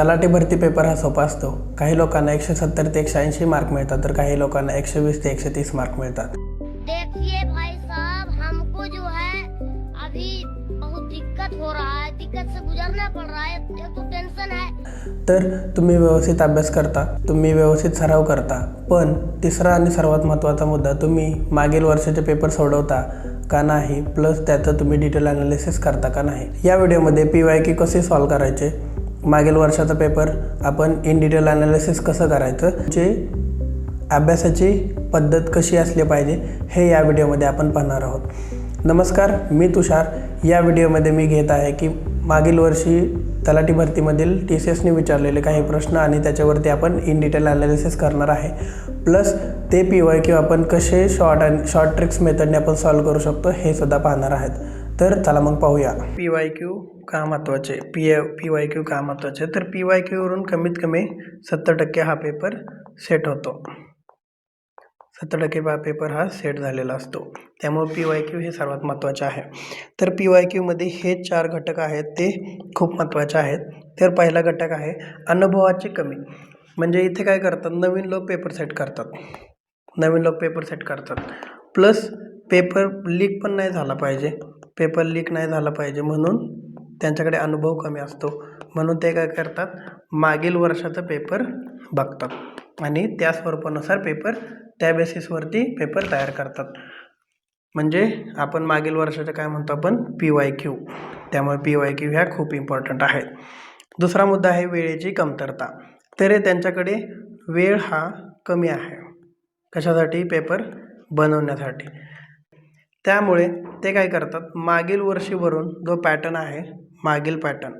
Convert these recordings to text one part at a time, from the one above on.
तलाठी भरती पेपर हा सोपा असतो. काही लोकांना एकशे सत्तर ते एकशे ऐंशी मार्क मिळतात तर काही लोकांना एकशे वीस ते एकशे तीस मार्क मिळतात. देखिए भाई साहब हमको जो है अभी बहुत दिक्कत हो रहा है. दिक्कत से गुजरना पड़ रहा है. एक तो टेंशन है. तर तुम्ही व्यवस्थित अभ्यास करता तुम्ही व्यवस्थित सराव करता पण तिसरा आणि सर्वात महत्त्वाचा मुद्दा तुम्ही मागील वर्षाचे पेपर सोडवता का नाही प्लस त्याचं तुम्ही डिटेल ॲनालिसिस करता का नाही. या व्हिडिओमध्ये पी वाय की कसे सॉल्व करायचे? मागील वर्षाचा पेपर आपण इन डिटेल ॲनालिसिस कसं करायचं? जे अभ्यासाची पद्धत कशी असली पाहिजे हे या व्हिडिओमध्ये आपण पाहणार आहोत. नमस्कार मी तुषार. या व्हिडिओमध्ये मी घेत आहे की मागील वर्षी तलाठी भरतीमधील टी सी एसने विचारलेले काही प्रश्न आणि त्याच्यावरती आपण इन डिटेल ॲनालिसिस करणार आहे. प्लस ते पी वाय किंवा आपण कसे शॉर्ट अँड शॉर्ट ट्रिक्स मेथडने आपण सॉल्व करू शकतो हे सुद्धा पाहणार आहेत. तर चला मग पाहूया. पी वाय क्यू का महत्त्वाचे P A P Y Q का महत्त्वाचे तर पी वाय क्यूवरून कमीत कमी सत्तर टक्के हा पेपर सेट होतो. सत्तर टक्के बा पेपर हा सेट झालेला असतो. त्यामुळे पी वाय क्यू हे सर्वात महत्त्वाचे आहे. तर पी वाय क्यूमध्ये हे चार घटक आहेत ते खूप महत्त्वाचे आहेत. तर पहिला घटक आहे अनुभवाचे कमी. म्हणजे इथे काय करतात? नवीन लोक पेपर सेट करतात. नवीन लोक पेपर सेट करतात. प्लस पेपर लीक पण नाही झाला पाहिजे. पेपर लीक नाही झाला पाहिजे म्हणून त्यांच्याकडे अनुभव कमी असतो. म्हणून ते काय करतात? मागील वर्षाचा पेपर बघतात. आणि त्या स्वरूपानुसार पेपर त्या बेसिसवरती पेपर तयार करतात. म्हणजे आपण मागील वर्षाचं काय म्हणतो आपण? पी वाय क्यू त्यामुळे पी वाय क्यू ह्या खूप इम्पॉर्टंट आहेत. दुसरा मुद्दा आहे वेळेची कमतरता. तरी त्यांच्याकडे वेळ हा कमी आहे. कशासाठी? पेपर बनवण्यासाठी. त्यामुळे ते काय करतात मागील वर्षीवरून जो पॅटर्न आहे मागील पॅटर्न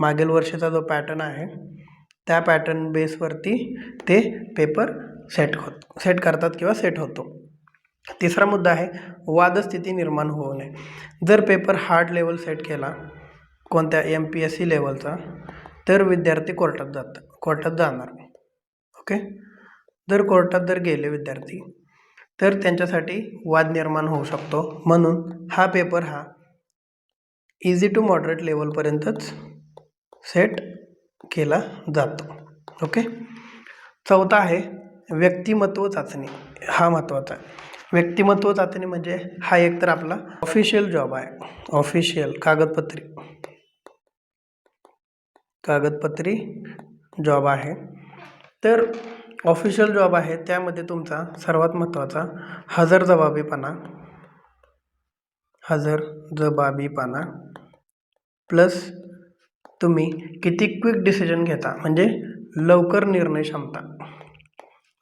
मागील वर्षीचा जो पॅटर्न आहे त्या पॅटर्न बेसवरती ते पेपर सेट होत सेट करतात किंवा सेट होतो. तिसरा मुद्दा आहे वादस्थिती निर्माण होऊ नये. जर पेपर हार्ड लेवल सेट केला कोणत्या एम पी एस सी लेवलचा तर विद्यार्थी कोर्टात जातात कोर्टात जाणार. ओके जर कोर्टात जर गेले विद्यार्थी तर त्यांच्यासाठी वाद निर्माण होऊ शकतो. म्हणून हा पेपर हा इझी टू मॉडरेट लेवलपर्यंतच सेट केला जातो. ओके चौथा आहे व्यक्तिमत्व चाचणी. हा महत्त्वाचा आहे. व्यक्तिमत्व चाचणी म्हणजे हा एक तर आपला ऑफिशियल जॉब आहे. ऑफिशियल कागदपत्री. कागदपत्री जॉब आहे. तर ऑफिशियल जॉब आहे त्यामध्ये तुमचा सर्वात महत्त्वाचा हजर जबाबीपणा. हजर जबाबीपणा. प्लस तुम्ही किती क्विक डिसिजन घेता म्हणजे लवकर निर्णय क्षमता.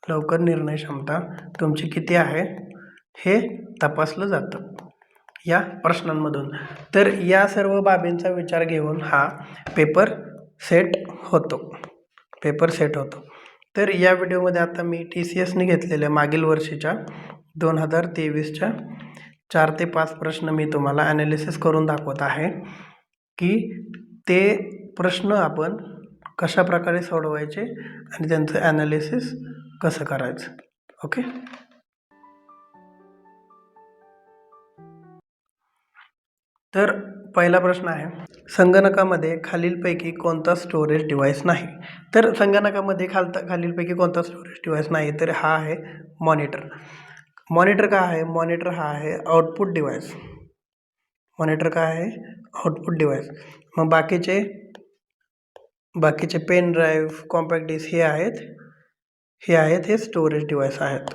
लवकर निर्णय क्षमता तुमची किती आहे हे तपासलं जातं. या प्रश्नांमधून. तर या सर्व बाबींचा विचार घेऊन हा पेपर सेट होतो. पेपर सेट होतो. तर या व्हिडिओमध्ये आता मी टी सी एसने घेतलेल्या मागील वर्षीच्या दोन हजार तेवीसच्या चार ते पाच प्रश्न मी तुम्हाला ॲनालिसिस करून दाखवत आहे की ते प्रश्न आपण कशा प्रकारे सोडवायचे आणि त्यांचं ॲनालिसिस कसं करायचं. ओके तर पहिला प्रश्न आहे संगणकामध्ये खालीलपैकी कोणता स्टोरेज डिव्हाइस नाही? तर संगणकामध्ये खालता खालीलपैकी कोणता स्टोरेज डिव्हाइस नाही तर हा आहे मॉनिटर मॉनिटर का आहे? मॉनिटर हा आहे आउटपुट डिव्हाइस मॉनिटर का आहे? आउटपुट डिव्हाइस मग बाकीचे बाकीचे पेन ड्राईव्ह कॉम्पॅक्ट डिस्क हे आहेत हे आहेत हे स्टोरेज डिव्हाइस आहेत.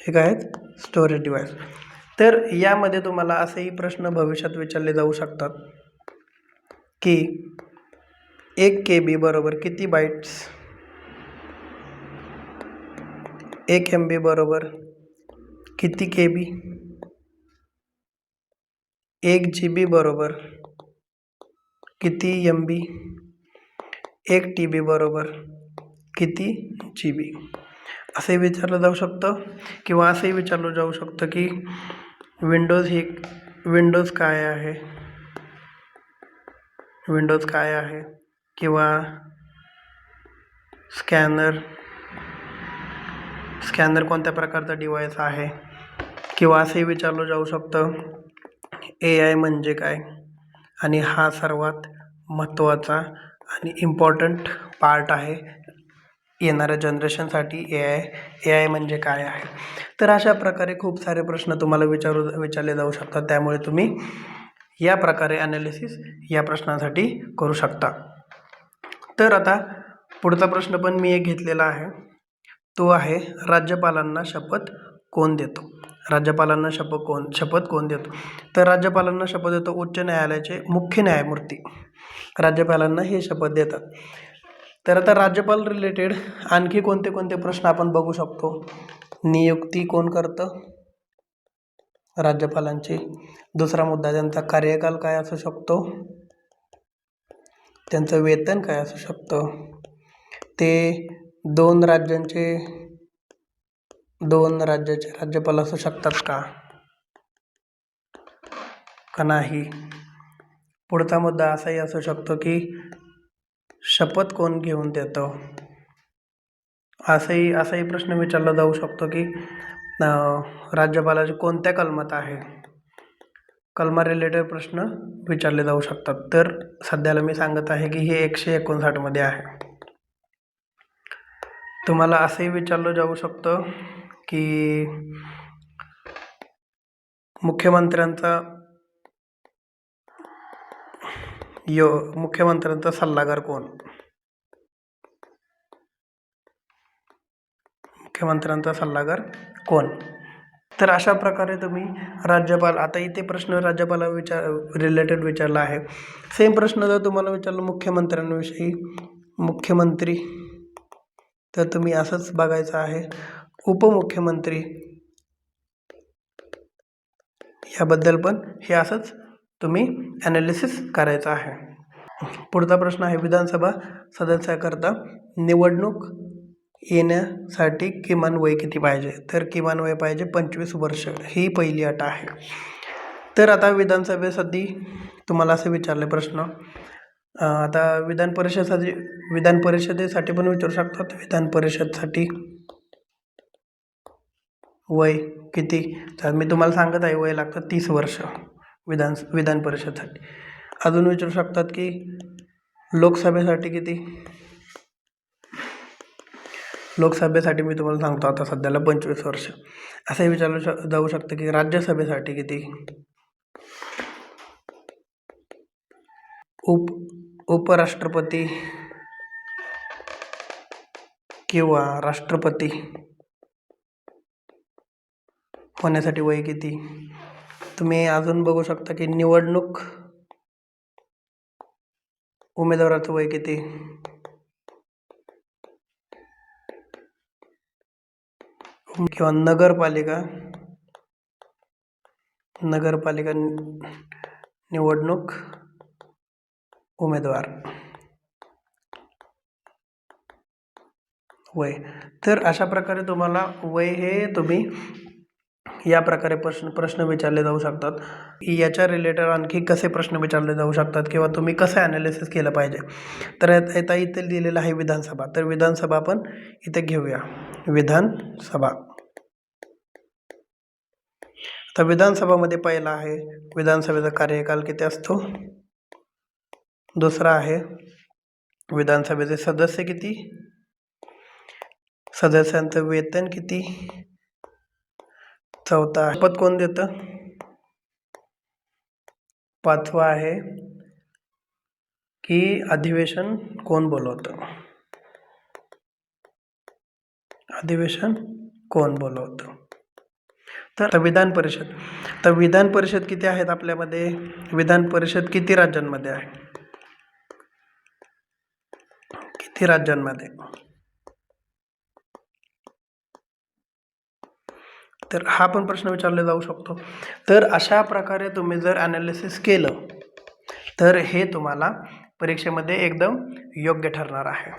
हे काय आहेत? स्टोरेज डिव्हाइस तर यामध्ये तुम्हाला असेही प्रश्न भविष्यात विचारले जाऊ शकतात की एक के बी बरोबर किती बाईट्स एक एम बी बरोबर किती के बी एक जी बी बरोबर किती एम बी एक टी बी बरोबर किती जी बी असे विचारलं जाऊ शकतं किंवा असंही विचारलं जाऊ शकतं की विंडोज ही विंडोज काय आहे? विंडोज काय आहे? किंवा स्कॅनर स्कॅनर कोणत्या प्रकारचा डिव्हाइस आहे? किंवा असंही विचारलं जाऊ शकतं ए आय म्हणजे काय? आणि हा सर्वात महत्त्वाचा आणि इम्पॉर्टंट पार्ट आहे येणाऱ्या जनरेशनसाठी ए आय ए आय म्हणजे काय आहे? तर अशा प्रकारे खूप सारे प्रश्न तुम्हाला विचारू विचारले जाऊ शकतात. त्यामुळे तुम्ही या प्रकारे ॲनालिसिस या प्रश्नासाठी करू शकता. तर आता पुढचा प्रश्न पण मी एक घेतलेला आहे. तो आहे राज्यपालांना शपथ कोण देतो? राज्यपालांना शपथ कोण शपथ कोण देतो? तर राज्यपालांना शपथ देतो उच्च न्यायालयाचे मुख्य न्यायमूर्ती. राज्यपालांना हे शपथ देतात. तर आता राज्यपाल रिलेटेड आणखी कोणते कोणते प्रश्न आपण बघू शकतो? नियुक्ती कोण करतं? राज्यपालांची. दुसरा मुद्दा त्यांचा कार्यकाल काय असू शकतो? त्यांचं वेतन काय असू शकतं? ते दोन राज्यांचे दोन राज्याचे राज्यपाल असू शकतात का? का नाही? पुढचा मुद्दा असाही असू शकतो की शपथ कोण घेऊन देतं? असंही असाही प्रश्न विचारला जाऊ शकतो की अं, राज्यपालाचे कोणत्या कलमात आहे? कलमा रिलेटेड प्रश्न विचारले जाऊ शकतात. तर सध्याला मी सांगत आहे की हे एकशे एकोणसाठमध्ये आहे. तुम्हाला असंही विचारलं जाऊ शकतं की मुख्यमंत्र्यांचा यो मुख्यमंत्र्यांचा सल्लागार कोण? मुख्यमंत्र्यांचा सल्लागार कोण? तर अशा प्रकारे तुम्ही राज्यपाल आता इथे प्रश्न राज्यपाला विचार रिलेटेड विचारला आहे. सेम प्रश्न जर तुम्हाला विचारलं मुख्यमंत्र्यांविषयी मुख्यमंत्री तर तुम्ही असंच बघायचं आहे. उपमुख्यमंत्री याबद्दल पण हे असंच तुम्ही ॲनालिसिस करायचं आहे. पुढचा प्रश्न आहे विधानसभा सदस्याकरता निवडणूक येण्यासाठी किमान वय किती पाहिजे? तर किमान वय पाहिजे पंचवीस वर्ष. ही पहिली अट आहे. तर आता विधानसभेसाठी तुम्हाला असे विचारले प्रश्न. आता विधान परिषदेसाठी विधान परिषदेसाठी पण विचारू शकतात विधान परिषदसाठी वय किती? तर मी तुम्हाला सांगत आहे वय लागतं तीस वर्ष. विधान विधान परिषदसाठी. अजून विचारू शकतात की लोकसभेसाठी किती? लोकसभेसाठी मी तुम्हाला सांगतो आता सध्याला पंचवीस वर्ष. असंही विचारलं श जाऊ शकतं की राज्यसभेसाठी किती? उप उपराष्ट्रपती किंवा राष्ट्रपती होण्यासाठी वय किती? तुम्ही अजून बघू शकता की निवडणूक उमेदवाराचं वय किती? किंवा नगरपालिका नगरपालिका निवडणूक उमेदवार वय. तर अशा प्रकारे तुम्हाला वय हे तुम्ही या प्रकारे प्रश्न प्रश्न विचारले जाऊ शकतात. याच्या रिलेटेड आणखी कसे प्रश्न विचारले जाऊ शकतात किंवा तुम्ही कसं ॲनालिसिस केलं पाहिजे? तर यात- आता इथे दिलेलं आहे विधानसभा. तर विधानसभा आपण इथे घेऊया. विधानसभा. आता विधानसभामध्ये पहिला आहे विधानसभेचा कार्यकाल किती असतो? दुसरा आहे विधानसभेचे सदस्य किती? सदस्यांचं वेतन किती? चौथा शपथ कोण देतं? पाचवा आहे की अधिवेशन कोण बोलवतं? अधिवेशन कोण बोलवतं? तर विधान परिषद. तर विधान परिषद किती आहेत आपल्यामध्ये? विधान परिषद किती राज्यांमध्ये आहे? किती राज्यांमध्ये? तर हा पण प्रश्न विचारला जाऊ शकतो. तर अशा प्रकारे तुम्ही जर ॲनालिसिस केलं तर हे तुम्हाला परीक्षेमध्ये एकदम योग्य ठरणार आहे.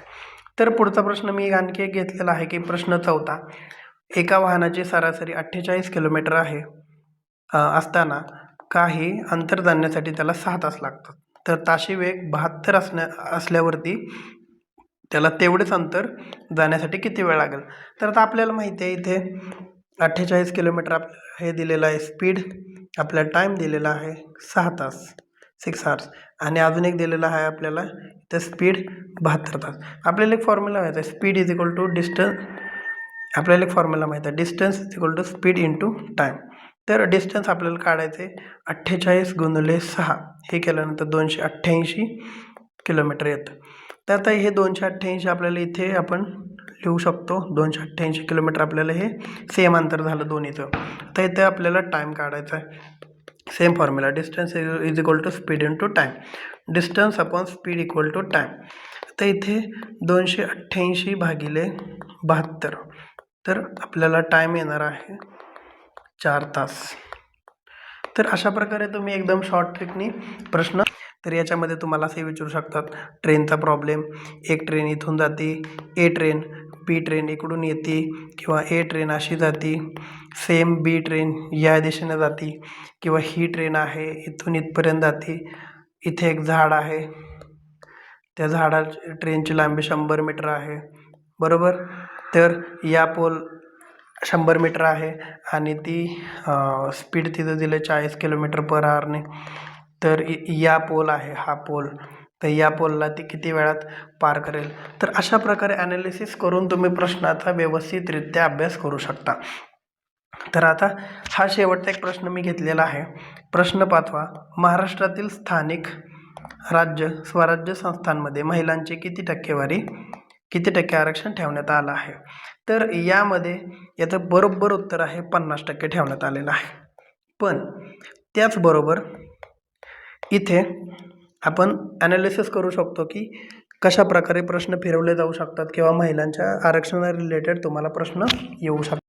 तर पुढचा प्रश्न मी आणखी एक घेतलेला आहे की प्रश्न चौथा एका वाहनाची सरासरी अठ्ठेचाळीस किलोमीटर आहे असताना काही अंतर जाण्यासाठी त्याला सहा तास लागतात. तर ताशी वेग बहात्तर असण्या असल्यावरती त्याला तेवढेच अंतर जाण्यासाठी किती वेळ लागेल? तर आता आपल्याला माहिती आहे इथे अठ्ठेचाळीस किलोमीटर आप हे दिलेलं आहे स्पीड आपल्याला टाईम दिलेला आहे सहा तास सिक्स आवर्स आणि अजून एक दिलेला आहे आपल्याला तर स्पीड बहात्तर तास. आपल्याला एक फॉर्म्युला माहीत आहे speed is equal to distance आपल्याला एक फॉर्म्युला माहीत आहे distance is equal to speed into time तर डिस्टन्स आपल्याला काढायचे अठ्ठेचाळीस गुणिले सहा. हे केल्यानंतर दोनशे अठ्ठ्याऐंशी किलोमीटर येतं. तर आता हे दोनशे अठ्ठ्याऐंशी आपल्याला इथे आपण लिहू शकतो. दोनशे अठ्ठ्याऐंशी किलोमीटर आपल्याला हे सेम अंतर झालं दोन्हीचं तर इथे आपल्याला टाईम काढायचा आहे. Same formula distance is equal to speed into time distance upon speed equal to time तर इथे दोनशे अठ्ठ्याऐंशी भागिले बहात्तर. तर आपल्याला टाईम येणार आहे चार तास. तर अशा प्रकारे तुम्ही एकदम शॉर्ट ट्रिकनी प्रश्न तर याच्यामध्ये तुम्हाला असे विचारू शकतात. ट्रेनचा प्रॉब्लेम एक ट्रेन इथून जाते. ए ट्रेन बी ट्रेन इकडून येते किंवा ए ट्रेन अशी जाते. सेम बी ट्रेन या दिशेने जाते किंवा ही ट्रेन आहे इथून इथपर्यंत जाते. इथे एक झाड आहे. त्या झाडा ट्रेनची लांबी शंभर मीटर आहे. बरोबर? तर या पोल शंभर मीटर आहे आणि ती स्पीड तिथं दिलं चाळीस किलोमीटर पर आवरने तर इ- या पोल आहे हा पोल तर या पोलला ती किती वेळात पार करेल? तर अशा प्रकारे ॲनालिसिस करून तुम्ही प्रश्नाचा व्यवस्थितरित्या अभ्यास करू शकता. तर आता हा शेवटचा एक प्रश्न मी घेतलेला आहे. प्रश्न पाचवा महाराष्ट्रातील स्थानिक राज्य स्वराज्य संस्थांमध्ये महिलांची किती टक्केवारी किती टक्के आरक्षण ठेवण्यात आलं आहे? तर यामध्ये याचं बरोबर उत्तर आहे पन्नास टक्के ठेवण्यात आलेलं आहे. पण त्याचबरोबर इथे आपण ॲनालिसिस करू शकतो की कशा प्रकारे प्रश्न फिरवले जाऊ शकतात किंवा महिलांच्या आरक्षणा रिलेटेड तुम्हाला प्रश्न येऊ शकतात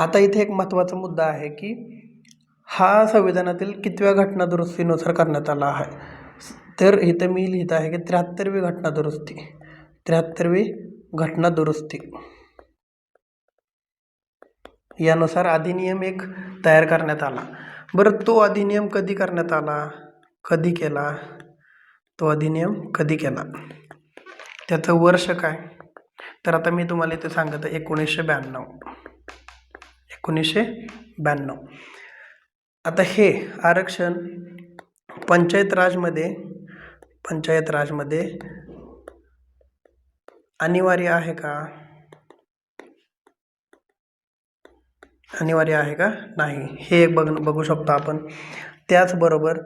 आता इथे एक महत्त्वाचा मुद्दा आहे की हा संविधानातील कितव्या घटना दुरुस्तीनुसार करण्यात आला आहे. तर इथं मी लिहित आहे की त्र्याहत्तरवी घटना दुरुस्ती त्र्याहत्तरवी घटना दुरुस्ती यानुसार अधिनियम एक तयार करण्यात आला. बरं तो अधिनियम कधी करण्यात आला? कधी केला? तो अधिनियम कधी केला? त्याचं वर्ष काय? तर आता मी तुम्हाला इथे सांगत आहे एकोणीसशे ब्याण्णव. एकोणीसशे ब्याण्णव. आता हे आरक्षण पंचायत राजमध्ये पंचायत राजमध्ये अनिवार्य आहे का? अनिवार्य आहे का? नाही. हे एक बघ बघू शकतो आपण. त्याचबरोबर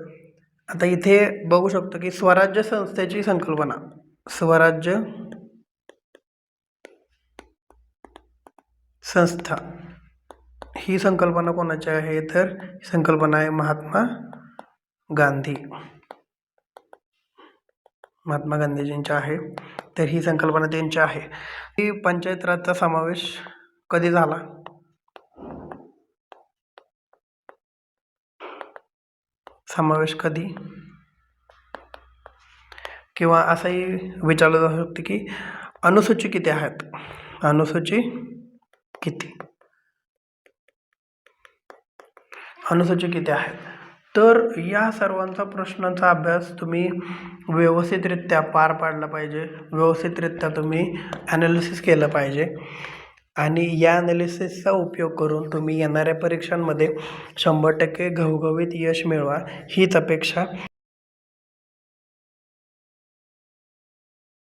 आता इथे बघू शकतो की स्वराज्य संस्थेची संकल्पना. स्वराज्य संस्था. ही संकल्पना कोणाची आहे? तर संकल्पना आहे महात्मा गांधी. महात्मा गांधीजींची आहे. तर ही संकल्पना त्यांची आहे. ही पंचायत राजचा समावेश कधी झाला? समावेश कधी? किंवा असंही विचारलं जाऊ शकते की अनुसूची किती आहेत? अनुसूची किती? अनुसूची किती आहेत? तर या सर्वांचा प्रश्नांचा अभ्यास तुम्ही व्यवस्थितरित्या पार पाडला पाहिजे. व्यवस्थितरित्या तुम्ही ॲनालिसिस केलं पाहिजे. आणि या ॲनालिसिसचा उपयोग करून तुम्ही येणाऱ्या परीक्षांमध्ये शंभर टक्के घवघवीत यश मिळवा हीच अपेक्षा